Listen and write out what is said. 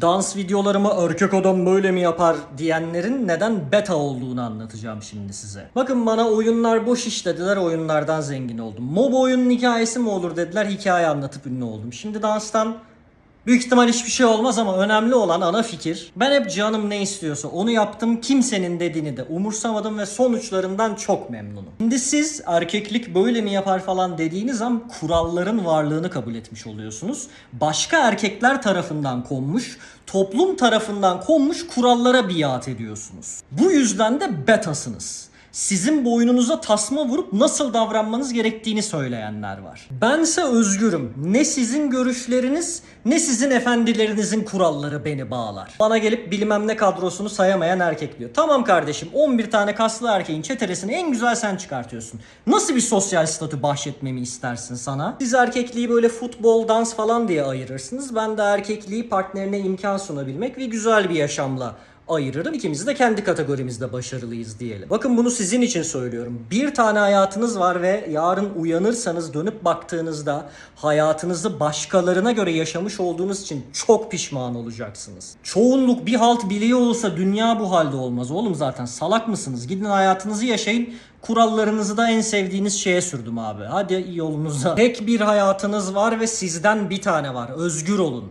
Dans videolarımı erkek adam böyle mi yapar diyenlerin neden beta olduğunu anlatacağım şimdi size. Bakın bana oyunlar boş iş dediler oyunlardan zengin oldum. Mob oyunun hikayesi mi olur dediler hikaye anlatıp ünlü oldum. Şimdi danstan Büyük ihtimal hiçbir şey olmaz ama önemli olan ana fikir. Ben hep canım ne istiyorsa onu yaptım. Kimsenin dediğini de umursamadım ve sonuçlarından çok memnunum. Şimdi siz erkeklik böyle mi yapar falan dediğiniz an kuralların varlığını kabul etmiş oluyorsunuz. Başka erkekler tarafından konmuş, toplum tarafından konmuş kurallara biat ediyorsunuz. Bu yüzden de betasınız sizin boynunuza tasma vurup nasıl davranmanız gerektiğini söyleyenler var. Bense özgürüm. Ne sizin görüşleriniz ne sizin efendilerinizin kuralları beni bağlar. Bana gelip bilmem ne kadrosunu sayamayan erkek diyor. Tamam kardeşim 11 tane kaslı erkeğin çetelesini en güzel sen çıkartıyorsun. Nasıl bir sosyal statü bahşetmemi istersin sana? Siz erkekliği böyle futbol, dans falan diye ayırırsınız. Ben de erkekliği partnerine imkan sunabilmek ve güzel bir yaşamla ayırırım. İkimiz de kendi kategorimizde başarılıyız diyelim. Bakın bunu sizin için söylüyorum. Bir tane hayatınız var ve yarın uyanırsanız dönüp baktığınızda hayatınızı başkalarına göre yaşamış olduğunuz için çok pişman olacaksınız. Çoğunluk bir halt biliyor olsa dünya bu halde olmaz. Oğlum zaten salak mısınız? Gidin hayatınızı yaşayın. Kurallarınızı da en sevdiğiniz şeye sürdüm abi. Hadi yolunuza. Tek bir hayatınız var ve sizden bir tane var. Özgür olun.